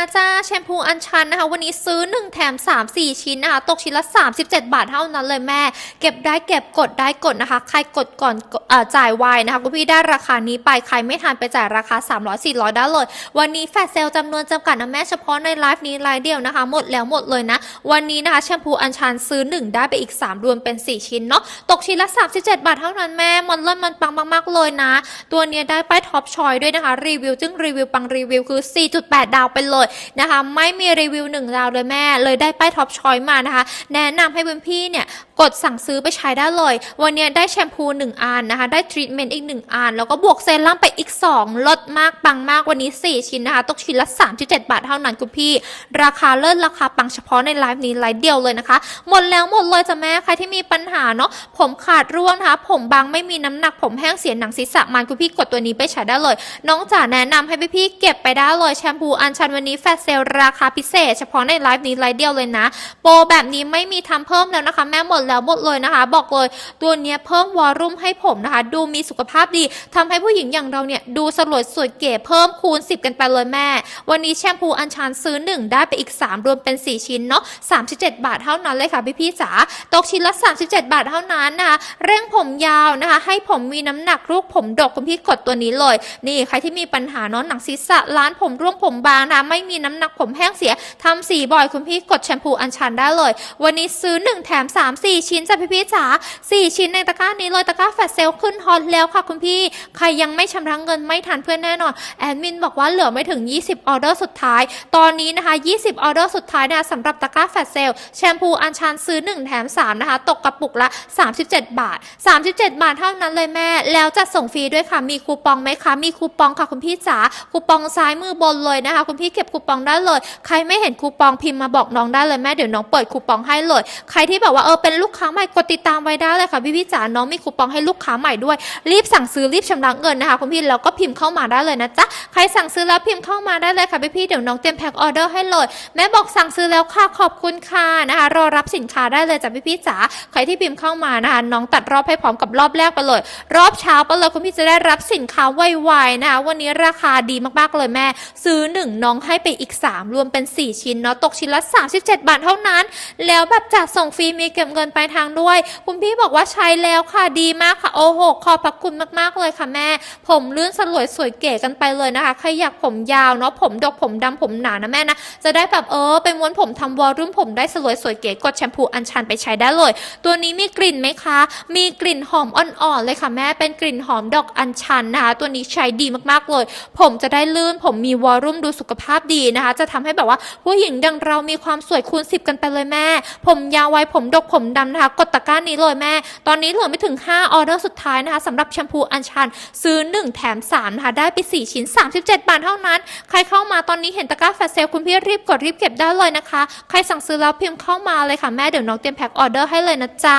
อาจ้าแชมพูอัญชันนะคะ วันนี้ซื้อ 1 แถม 3 4 ชิ้นนะคะ ตกชิ้นละ 37 บาทเท่านั้นเลยแม่ เก็บได้เก็บกดได้กดนะคะ ใครกดก่อนอจ่ายไวนะคะคุณพี่ได้ราคานี้ไปใครไม่ทันไปจ่ายราคา 300 400 ได้เลย วันนี้แฟลชเซลจำนวนจำกัดนะแม่เฉพาะในไลฟ์นี้ไลฟ์เดียวนะคะ หมดแล้วหมดเลยนะ วันนี้นะคะแชมพูอัญชันซื้อ 1 ได้ไปอีก 3 รวมเป็น 4 ชิ้นเนาะตกชิ้นละ 37 บาทเท่านั้นแม่มันเลิศมันปังมากๆเลยนะ ตัวเนี้ยได้ป้ายท็อปชอยด้วยนะคะรีวิวจึงรีวิวปังรีวิวคือ 4.8 ดาวไปเลยนะคะ ไม่มีรีวิว1ดาวเลยแม่ เลยได้ป้ายท็อปชอยมานะคะ แนะนำให้เพื่อนพี่เนี่ยกดสั่งซื้อไปใช้ได้เลย วันนี้ได้แชมพู 1 อันนะคะ ได้ทรีทเมนต์อีก 1 อัน แล้วก็บวกเซรั่มไปอีก 2 ลดมากปังมากวันนี้ 4 ชิ้นนะคะ ตกชิ้นละ 37 บาทเท่านั้นคุณพี่ ราคาเลิศราคาปังเฉพาะในไลฟ์นี้ไลฟ์เดียวเลยนะคะ หมดแล้วหมดเลยจ้ะแม่ใครที่มีปัญหาเนาะผมขาดร่วงนะคะ ผมบางไม่มีน้ำหนักผมแห้งเสียหนังศีรษะมันคุณพี่กดตัวนี้ไปใช้ได้เลย น้องจ๋าแนะนำให้พี่พี่ๆเก็บไปได้เลยแชมพูอัญชันวันนี้แฟชเซลราคาพิเศษ เฉพาะในไลฟ์นี้ไลฟ์เดียวเลยนะ โปรแบบนี้ไม่มีทำเพิ่มแล้วนะคะ แม่หมดแล้วหมดเลยนะคะ บอกเลยตัวเนี้ยเพิ่มวอลลุ่มให้ผมนะคะ ดูมีสุขภาพดีทำให้ผู้หญิงอย่างเราเนี่ยดูสลวยสวยเก๋เพิ่มคูณ 10 กันไปเลยแม่ วันนี้แชมพูอัญชันซื้อ 1 ได้ไปอีก 3 รวมเป็น 4 ชิ้นเนาะ37 บาทเท่านั้นเลยค่ะพี่พี่จ๋าตกชิ้นละ 37 บาทเท่านั้นนะคะเร่งผมยาวนะคะ ให้ผมมีน้ำหนักลูกผมดกคุณพี่กดตัวนี้เลย นี่ใครที่มีปัญหาเนาะหนังศีรษะล้านผมร่วงผมบางนะไม่มีน้ำหนักผมแห้งเสียทำสีบ่อยคุณพี่กดแชมพูอัญชันได้เลย วันนี้ซื้อ 1 แถม 3 4 ชิ้นจ้ะพี่พี่จ๋า4 ชิ้นในตะกร้านี้เลยตะกร้าแฟลชเซลขึ้นฮอตแล้วค่ะคุณพี่ใครยังไม่ชำระเงินไม่ทันเพื่อนแน่นอนแอดมินบอกว่าเหลือไม่ถึง 20 ออเดอร์สุดท้าย ตอนนี้นะคะ 20 ออเดอร์สุดท้ายนะคะสำหรับตะกร้าแฟลชเซลแชมพูอัญชันซื้อ 1 แถม 3 นะคะ ตกกระปุกละ 37 บาท 37 บาทเท่านั้นเลยแม่ แล้วจะส่งฟรีด้วยค่ะมีคูปองไหมคะมีคูปองค่ะคุณพี่จ๋าคูปองซ้ายมือบนเลยนะคะ คุณพี่เก็บคูปองได้เลย ใครไม่เห็นคูปองพิมพ์มาบอกน้องได้เลยแม่เดี๋ยวน้องเปิดคูปองให้เลย ใครที่แบบว่าเออเป็นลูกค้าใหม่กดติดตามไว้ได้เลยค่ะพี่พี่จ๋าน้องมีคูปองให้ลูกค้าใหม่ด้วย รีบสั่งซื้อรีบชำระเงินนะคะคุณพี่แล้วก็พิมพ์เข้ามาได้เลยนะจ๊ะใครสั่งซื้อแล้วพิมพ์เข้ามาได้เลยค่ะพี่พี่เดี๋ยวน้องเตรียมแพ็คออเดอร์ให้เลยแม่บอกสั่งซื้อแล้วค่ะขอบคุณค่ะนะคะรอรับสินค้าได้เลยจ้ะพี่พี่จ๋าใครที่พิมพ์เข้ามานะคะน้องตัดรอบให้พร้อมกับรอบแรกไปเลย รอบเช้าไปเลยคุณพี่จะได้รับสินค้าไวๆนะคะวันนี้ราคาดีมากๆเลยแม่ ซื้อ1น้องให้ไปอีก 3 รวมเป็น 4 ชิ้นเนาะตกชิ้นละ 37 บาทเท่านั้น แล้วแบบจัดส่งฟรีมีเก็บเงินปลายทางด้วย คุณพี่บอกว่าใช้แล้วค่ะดีมากค่ะโอ้โหขอบพระคุณมากๆเลยค่ะแม่ ผมลื่นสลวยสวยเก๋กันไปเลยนะคะใครอยากผมยาวเนาะผมดกผมดำผมหนานะแม่นะจะได้แบบเออไปม้วนผมทำวอลลุ่มผมได้สลวยสวยเก๋กดแชมพูอัญชันไปใช้ได้เลย ตัวนี้มีกลิ่นไหมคะ มีกลิ่นหอมอ่อนๆเลยค่ะแม่เป็นกลิ่นหอมดอกอัญชันนะคะตัวนี้ใช้ดีมากๆเลย ผมจะได้ลื่นผมมีวอลลุ่มดูสุขภาพดีนะคะ จะทำให้แบบว่าผู้หญิงดังเรามีความสวยคูณ 10 กันไปเลยแม่ ผมยาวไว้ผมดกผมดำนะคะ กดตะกร้านี้เลยแม่ ตอนนี้เหลือไม่ถึง 5 ออเดอร์สุดท้ายนะคะสำหรับแชมพูอัญชัน ซื้อ 1 แถม 3 นะคะ ได้ไป 4 ชิ้น 37 บาทเท่านั้น ใครเข้ามาตอนนี้เห็นตะกร้าแฟลชเซลคุณพี่รีบกดรีบเก็บได้เลยนะคะ ใครสั่งซื้อแล้วพิมพ์เข้ามาเลยค่ะแม่เดี๋ยวน้องเตรียมแพ็คออเดอร์ให้เลยนะจ๊ะ